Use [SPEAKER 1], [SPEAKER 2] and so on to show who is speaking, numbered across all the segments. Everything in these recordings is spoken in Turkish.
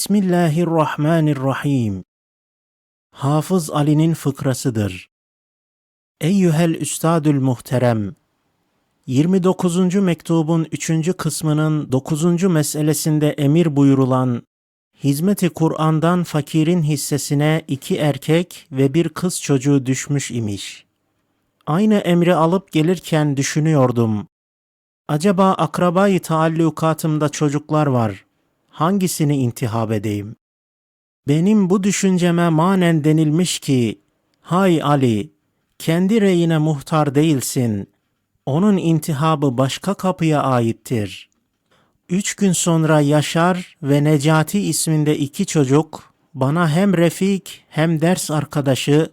[SPEAKER 1] Bismillahirrahmanirrahim. Hafız Ali'nin fıkrasıdır. Eyyühel Üstadül Muhterem. 29. mektubun 3. kısmının 9. meselesinde emir buyurulan Hizmeti Kur'an'dan fakirin hissesine iki erkek ve bir kız çocuğu düşmüş imiş. Aynı emri alıp gelirken düşünüyordum. Acaba akrabayı taallukatımda çocuklar var. Hangisini intihab edeyim? Benim bu düşünceme manen denilmiş ki, Hay Ali, kendi reyine muhtar değilsin. Onun intihabı başka kapıya aittir. Üç gün sonra Yaşar ve Necati isminde iki çocuk, bana hem refik hem ders arkadaşı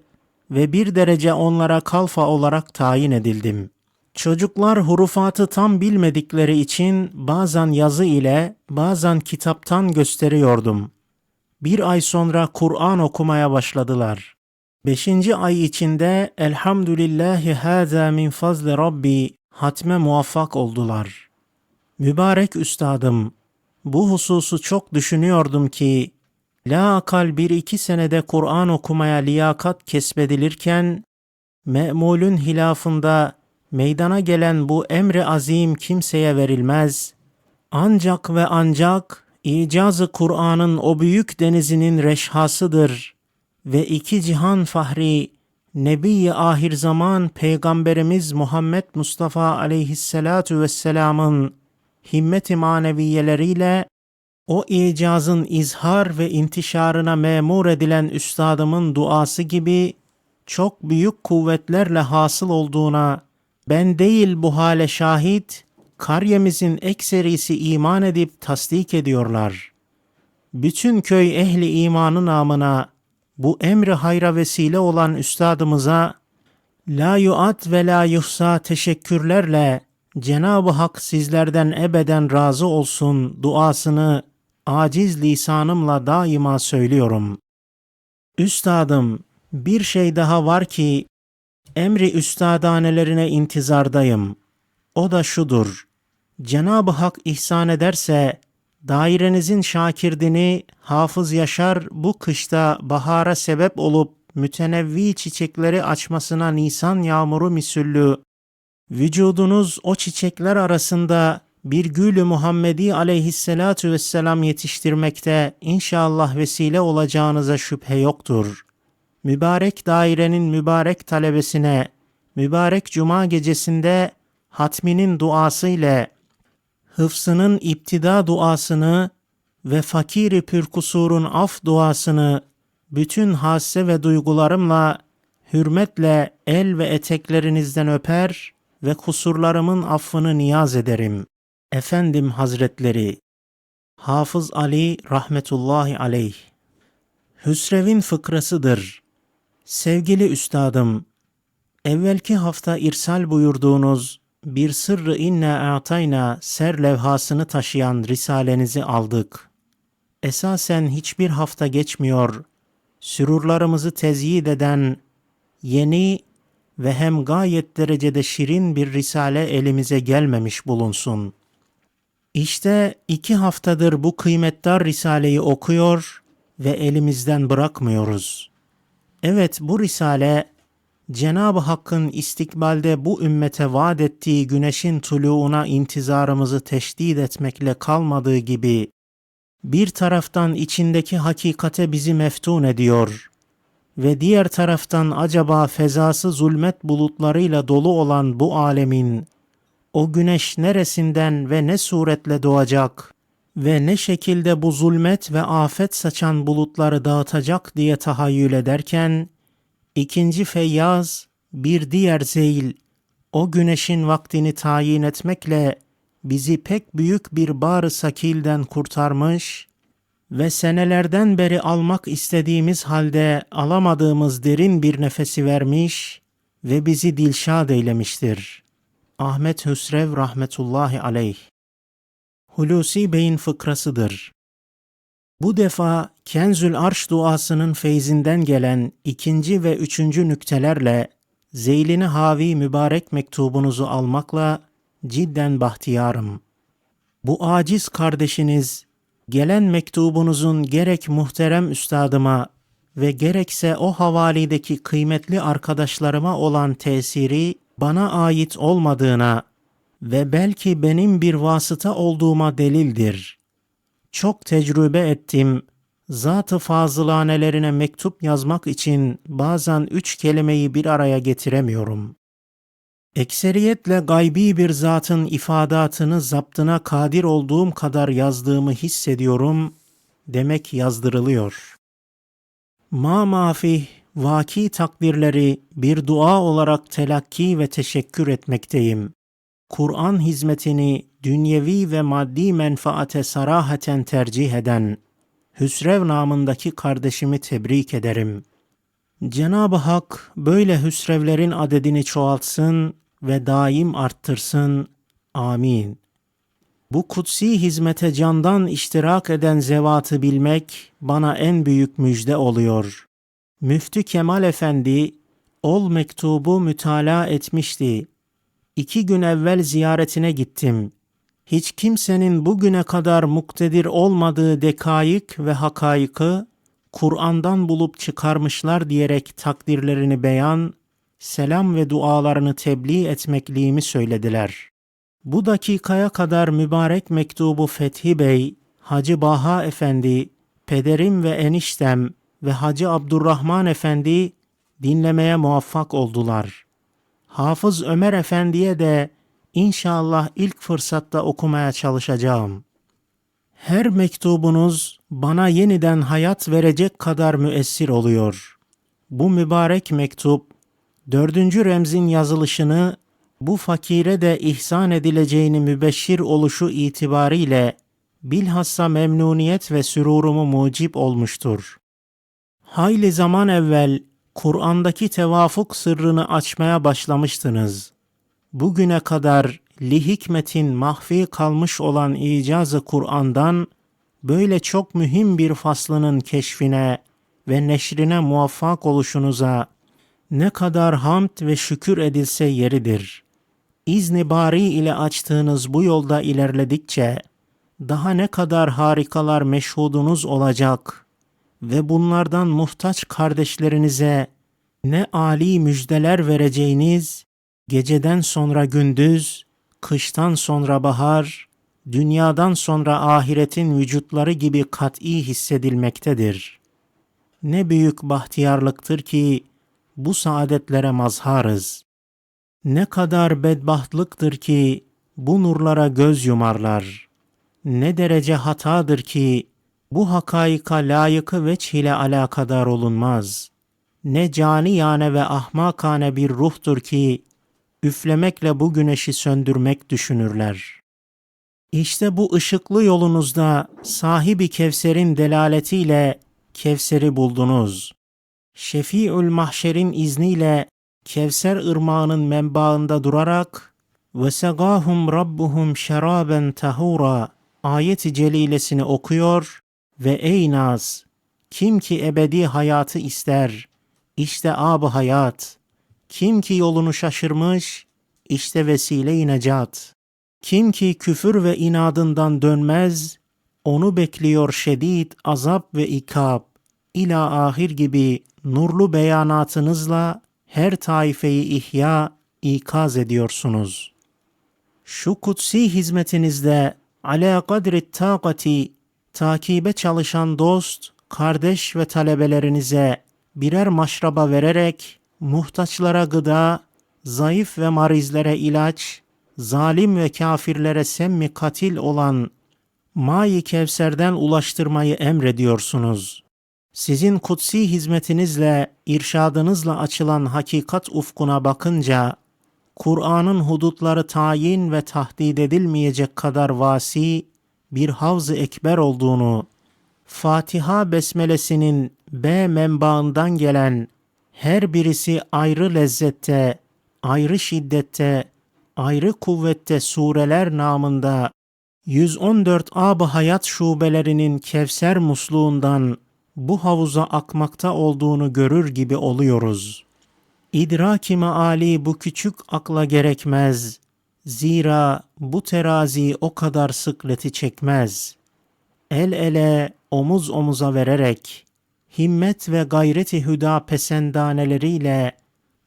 [SPEAKER 1] ve bir derece onlara kalfa olarak tayin edildim.'' Çocuklar hurufatı tam bilmedikleri için bazen yazı ile bazen kitaptan gösteriyordum. Bir ay sonra Kur'an okumaya başladılar. Beşinci ay içinde Elhamdülillahi hâzâ min fazli Rabbi hatme muvaffak oldular. Mübarek üstadım, bu hususu çok düşünüyordum ki, la akal bir iki senede Kur'an okumaya liyakat kesbedilirken, me'mulün hilafında meydana gelen bu emri azim kimseye verilmez. Ancak ve ancak icazı Kur'an'ın o büyük denizinin reşhasıdır ve iki cihan fahri Nebi-i ahir zaman Peygamberimiz Muhammed Mustafa aleyhissalatu vesselamın himmet-i maneviyeleriyle o icazın izhar ve intişarına memur edilen üstadımın duası gibi çok büyük kuvvetlerle hasıl olduğuna ben değil bu hale şahit, karyemizin ekserisi iman edip tasdik ediyorlar. Bütün köy ehli imanı namına bu emri hayra vesile olan üstadımıza la yuat ve la yuhsa teşekkürlerle Cenab-ı Hak sizlerden ebeden razı olsun duasını aciz lisanımla daima söylüyorum. Üstadım bir şey daha var ki emri üstadanelerine intizardayım. O da şudur. Cenab-ı Hak ihsan ederse dairenizin şakirdini Hafız Yaşar bu kışta bahara sebep olup mütenevvi çiçekleri açmasına Nisan yağmuru misüllü vücudunuz o çiçekler arasında bir gülü Muhammedi aleyhisselatu vesselam yetiştirmekte inşallah vesile olacağınıza şüphe yoktur mübarek dairenin mübarek talebesine mübarek cuma gecesinde hatminin duası ile hıfsının iptida duasını ve fakiri pürkusurun af duasını bütün hasse ve duygularımla hürmetle el ve eteklerinizden öper ve kusurlarımın affını niyaz ederim. Efendim Hazretleri Hafız Ali rahmetullahi aleyh Hüsrev'in fıkrasıdır. Sevgili üstadım, evvelki hafta irsal buyurduğunuz bir sırrı inna atayna ser levhasını taşıyan risalenizi aldık. Esasen hiçbir hafta geçmiyor, sürurlarımızı tezyid eden yeni ve hem gayet derecede şirin bir risale elimize gelmemiş bulunsun. İşte iki haftadır bu kıymetdar risaleyi okuyor ve elimizden bırakmıyoruz.'' Evet bu risale Cenab-ı Hakk'ın istikbalde bu ümmete vaat ettiği güneşin tuluğuna intizarımızı teşdid etmekle kalmadığı gibi bir taraftan içindeki hakikate bizi meftun ediyor ve diğer taraftan acaba fezası zulmet bulutlarıyla dolu olan bu alemin o güneş neresinden ve ne suretle doğacak ve ne şekilde bu zulmet ve afet saçan bulutları dağıtacak diye tahayyül ederken, ikinci Feyyaz, bir diğer Zeyl, o güneşin vaktini tayin etmekle bizi pek büyük bir bar sakilden kurtarmış ve senelerden beri almak istediğimiz halde alamadığımız derin bir nefesi vermiş ve bizi dilşad eylemiştir. Ahmet Hüsrev rahmetullahi aleyh Hulusi Bey'in fıkrasıdır. Bu defa Kenzül Arş duasının feyzinden gelen ikinci ve üçüncü nüktelerle Zeylini Havi mübarek mektubunuzu almakla cidden bahtiyarım. Bu aciz kardeşiniz Gelen mektubunuzun gerek muhterem üstadıma ve gerekse o havalideki kıymetli arkadaşlarıma olan tesiri bana ait olmadığına ve belki benim bir vasıta olduğuma delildir. Çok tecrübe ettim. Zat-ı fazılanelerine mektup yazmak için bazen üç kelimeyi bir araya getiremiyorum. Ekseriyetle gaybi bir zatın ifadatını zaptına kadir olduğum kadar yazdığımı hissediyorum. Demek yazdırılıyor. Ma mafih vaki takdirleri bir dua olarak telakki ve teşekkür etmekteyim. Kur'an hizmetini dünyevi ve maddi menfaate sarahaten tercih eden Hüsrev namındaki kardeşimi tebrik ederim. Cenab-ı Hak böyle hüsrevlerin adedini çoğaltsın ve daim arttırsın. Amin. Bu kutsi hizmete candan iştirak eden zevatı bilmek bana en büyük müjde oluyor. Müftü Kemal Efendi ol mektubu mütalaa etmişti. İki gün evvel ziyaretine gittim. Hiç kimsenin bugüne kadar muktedir olmadığı dekayık ve hakayıkı Kur'an'dan bulup çıkarmışlar diyerek takdirlerini beyan, selam ve dualarını tebliğ etmekliğimi söylediler. Bu dakikaya kadar mübarek mektubu Fethi Bey, Hacı Baha Efendi, pederim ve eniştem ve Hacı Abdurrahman Efendi dinlemeye muvaffak oldular. Hafız Ömer Efendi'ye de inşallah ilk fırsatta okumaya çalışacağım. Her mektubunuz bana yeniden hayat verecek kadar müessir oluyor. Bu mübarek mektup, dördüncü remzin yazılışını bu fakire de ihsan edileceğini mübeşşir oluşu itibariyle bilhassa memnuniyet ve sürurumu mucip olmuştur. Hayli zaman evvel Kur'an'daki tevafuk sırrını açmaya başlamıştınız. Bugüne kadar li hikmetin mahfi kalmış olan icazı Kur'an'dan böyle çok mühim bir faslının keşfine ve neşrine muvaffak oluşunuza ne kadar hamd ve şükür edilse yeridir. İzni bari ile açtığınız bu yolda ilerledikçe daha ne kadar harikalar meşhudunuz olacak ve bunlardan muhtaç kardeşlerinize ne âli müjdeler vereceğiniz geceden sonra gündüz, kıştan sonra bahar, dünyadan sonra ahiretin vücutları gibi kat'i hissedilmektedir. Ne büyük bahtiyarlıktır ki bu saadetlere mazharız. Ne kadar bedbahtlıktır ki bu nurlara göz yumarlar. Ne derece hatadır ki bu hakaika layıkı veç ile alakadar olunmaz. Ne cani yane ve ahmakane bir ruhtur ki üflemekle bu güneşi söndürmek düşünürler. İşte bu ışıklı yolunuzda sahibi Kevser'in delaletiyle Kevser'i buldunuz. Şefiül Mahşer'in izniyle Kevser ırmağının menbaında durarak segahum rabbuhum şeraben tahura ayeti celilesini okuyor ve ey Naz kim ki ebedi hayatı ister işte ab hayat. Kim ki yolunu şaşırmış işte vesile-i kim ki küfür ve inadından dönmez onu bekliyor şedid azap ve ikab. İla ahir gibi nurlu beyanatınızla her taifeyi ihya, ikaz ediyorsunuz. Şu kutsi hizmetinizde ala kadri takati takibe çalışan dost, kardeş ve talebelerinize birer maşraba vererek muhtaçlara gıda, zayıf ve marizlere ilaç, zalim ve kafirlere semmi katil olan Mayi Kevser'den ulaştırmayı emrediyorsunuz. Sizin kutsi hizmetinizle, irşadınızla açılan hakikat ufkuna bakınca, Kur'an'ın hudutları tayin ve tahdid edilmeyecek kadar vasi bir havz-ı ekber olduğunu, Fatiha besmelesinin B menbaından gelen her birisi ayrı lezzette, ayrı şiddette, ayrı kuvvette sureler namında 114 ab hayat şubelerinin Kevser musluğundan bu havuza akmakta olduğunu görür gibi oluyoruz. İdraki meali bu küçük akla gerekmez. Zira bu terazi o kadar sıkleti çekmez. el ele, omuz omuza vererek, himmet ve gayreti hüda pesendaneleriyle,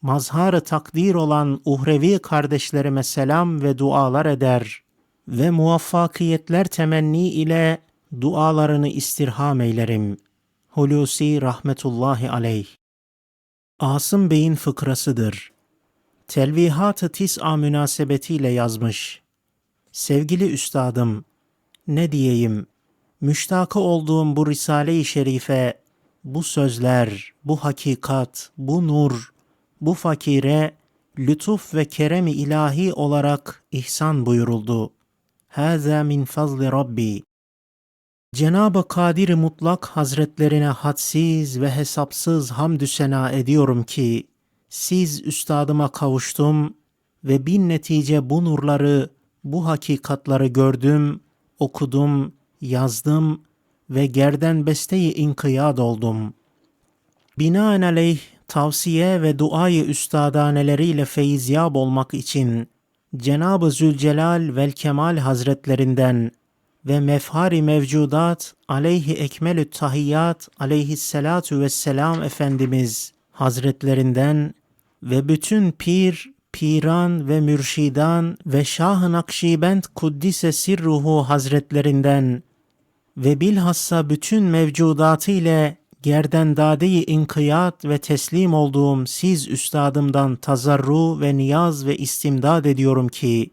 [SPEAKER 1] mazhar takdir olan uhrevi kardeşlerime selam ve dualar eder ve muvaffakiyetler temenni ile dualarını istirham eylerim. Hulusi rahmetullahi aleyh. Asım Bey'in fıkrasıdır. Telvihat-ı Tis'a münasebetiyle yazmış. Sevgili üstadım, ne diyeyim, müştakı olduğum bu Risale-i Şerife, bu sözler, bu hakikat, bu nur, bu fakire lütuf ve kerem-i ilahi olarak ihsan buyuruldu. Hâzâ min fazli Rabbi. Cenab-ı Kadir Mutlak Hazretlerine hadsiz ve hesapsız hamdü sena ediyorum ki, siz üstadıma kavuştum ve bin netice bu nurları, bu hakikatları gördüm, okudum, yazdım ve gerden besteyi inkiyat oldum. Binaenaleyh tavsiye ve duayı üstadaneleriyle feyizyab olmak için Cenab-ı Zülcelal vel Kemal Hazretlerinden ve mefhari mevcudat aleyhi ekmelü tahiyyat aleyhissalatu vesselam Efendimiz Hazretlerinden ve bütün pir, piran ve mürşidan ve Şah-ı Nakşibend Kuddise Sirruhu Hazretlerinden ve bilhassa bütün mevcudatı ile gerdendade-i inkiyat ve teslim olduğum siz üstadımdan tazarru ve niyaz ve istimdad ediyorum ki,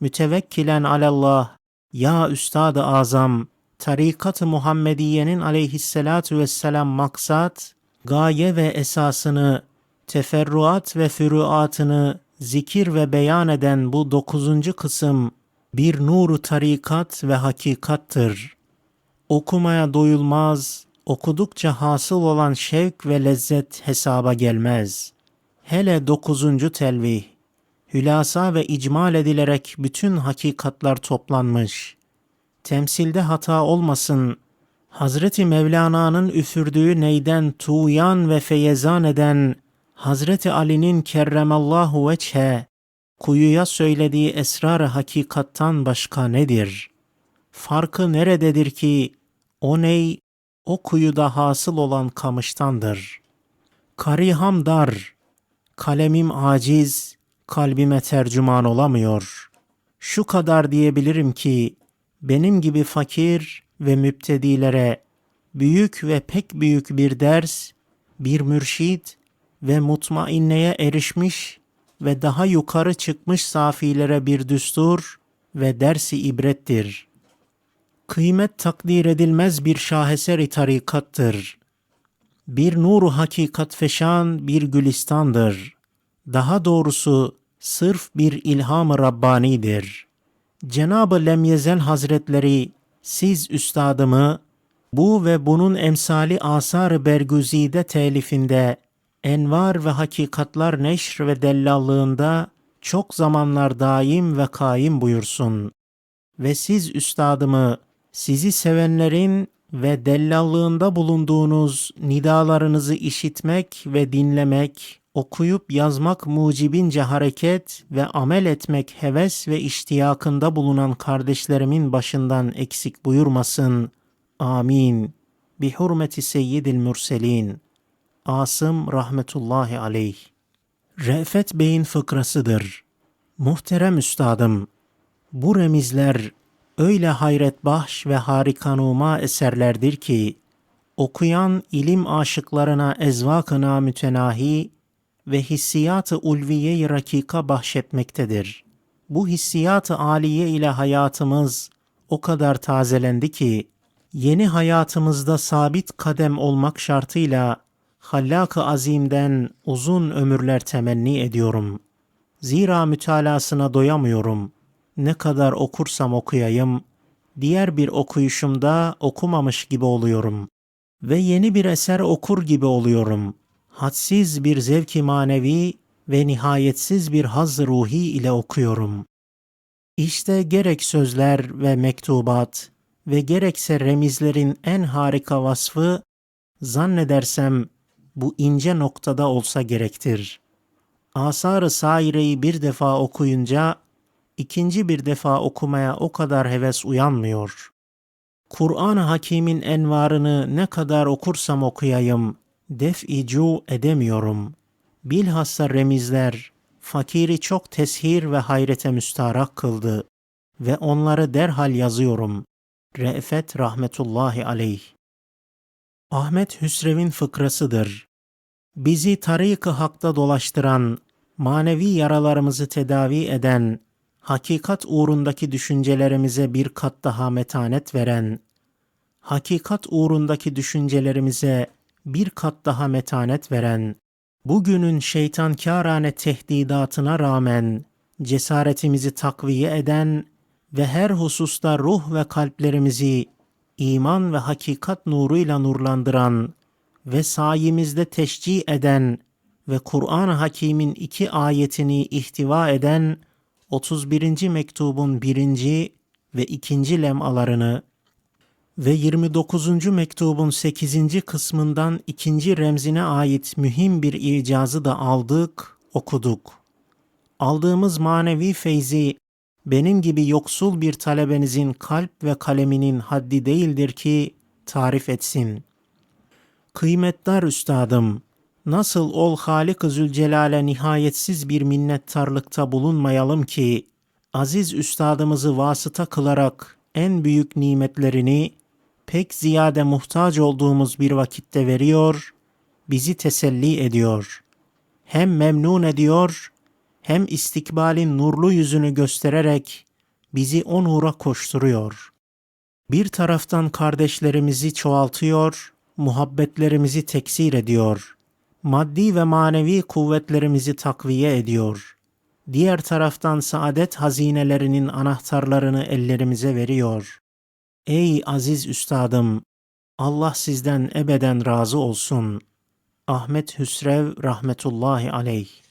[SPEAKER 1] mütevekkilen alallah, ya Üstad-ı Azam, tarikat-ı Muhammediye'nin aleyhissalatu vesselam maksat, gaye ve esasını, teferruat ve füruatını zikir ve beyan eden bu dokuzuncu kısım, bir nuru tarikat ve hakikattır. Okumaya doyulmaz, okudukça hasıl olan şevk ve lezzet hesaba gelmez. Hele dokuzuncu telvih, hülasa ve icmal edilerek bütün hakikatlar toplanmış. Temsilde hata olmasın, Hazreti Mevlana'nın üfürdüğü neyden tuğyan ve feyezan eden Hazreti Ali'nin kerremallahu veçhe, kuyuya söylediği esrar-ı hakikattan başka nedir? Farkı nerededir ki o ney o kuyuda hasıl olan kamıştandır. Kariham dar, kalemim aciz, kalbime tercüman olamıyor. Şu kadar diyebilirim ki, benim gibi fakir ve müptedilere büyük ve pek büyük bir ders, bir mürşit ve mutmainneye erişmiş ve daha yukarı çıkmış safilere bir düstur ve dersi ibrettir.'' kıymet takdir edilmez bir şaheseri tarikattır. Bir nuru hakikat feşan bir gülistandır. Daha doğrusu sırf bir ilham-ı Rabbani'dir. Cenab-ı Lemyezel Hazretleri siz üstadımı bu ve bunun emsali asar-ı bergüzide telifinde envar ve hakikatlar neşr ve dellallığında çok zamanlar daim ve kaim buyursun. Ve siz üstadımı sizi sevenlerin ve dellallığında bulunduğunuz nidalarınızı işitmek ve dinlemek, okuyup yazmak mucibince hareket ve amel etmek heves ve iştiyakında bulunan kardeşlerimin başından eksik buyurmasın. Amin. Bi hurmeti seyyidil mürselin. Asım rahmetullahi aleyh. Re'fet Bey'in fıkrasıdır. Muhterem üstadım, bu remizler öyle hayret bahş ve harikanuma eserlerdir ki, okuyan ilim aşıklarına ezvakına mütenahi ve hissiyat-ı ulviye-i rakika bahşetmektedir. Bu hissiyat-ı aliye ile hayatımız o kadar tazelendi ki, yeni hayatımızda sabit kadem olmak şartıyla Hallak-ı Azim'den uzun ömürler temenni ediyorum. Zira mütalasına doyamıyorum ne kadar okursam okuyayım, diğer bir okuyuşumda okumamış gibi oluyorum ve yeni bir eser okur gibi oluyorum. Hadsiz bir zevki manevi ve nihayetsiz bir haz ruhi ile okuyorum. İşte gerek sözler ve mektubat ve gerekse remizlerin en harika vasfı zannedersem bu ince noktada olsa gerektir. Asar-ı Saire'yi bir defa okuyunca ikinci bir defa okumaya o kadar heves uyanmıyor. Kur'an-ı Hakîm'in envarını ne kadar okursam okuyayım, def-icu edemiyorum. Bilhassa remizler, fakiri çok teshir ve hayrete müstarak kıldı ve onları derhal yazıyorum. Re'fet rahmetullahi aleyh. Ahmet Hüsrev'in fıkrasıdır. Bizi tarik-ı hakta dolaştıran, manevi yaralarımızı tedavi eden, hakikat uğrundaki düşüncelerimize bir kat daha metanet veren, hakikat uğrundaki düşüncelerimize bir kat daha metanet veren, bugünün şeytankârane tehdidatına rağmen cesaretimizi takviye eden ve her hususta ruh ve kalplerimizi iman ve hakikat nuruyla nurlandıran ve sayimizde teşcih eden ve Kur'an-ı Hakîm'in iki ayetini ihtiva eden 31. mektubun birinci ve ikinci lemalarını ve 29. mektubun 8. kısmından ikinci remzine ait mühim bir icazı da aldık, okuduk. Aldığımız manevi feyzi benim gibi yoksul bir talebenizin kalp ve kaleminin haddi değildir ki tarif etsin. Kıymetdar üstadım, nasıl ol Halik-ı Zülcelal'e nihayetsiz bir minnettarlıkta bulunmayalım ki, aziz üstadımızı vasıta kılarak en büyük nimetlerini pek ziyade muhtaç olduğumuz bir vakitte veriyor, bizi teselli ediyor. Hem memnun ediyor, hem istikbalin nurlu yüzünü göstererek bizi o nura koşturuyor. Bir taraftan kardeşlerimizi çoğaltıyor, muhabbetlerimizi teksir ediyor. Maddi ve manevi kuvvetlerimizi takviye ediyor. Diğer taraftan saadet hazinelerinin anahtarlarını ellerimize veriyor. Ey aziz üstadım, Allah sizden ebeden razı olsun. Ahmet Hüsrev rahmetullahi aleyh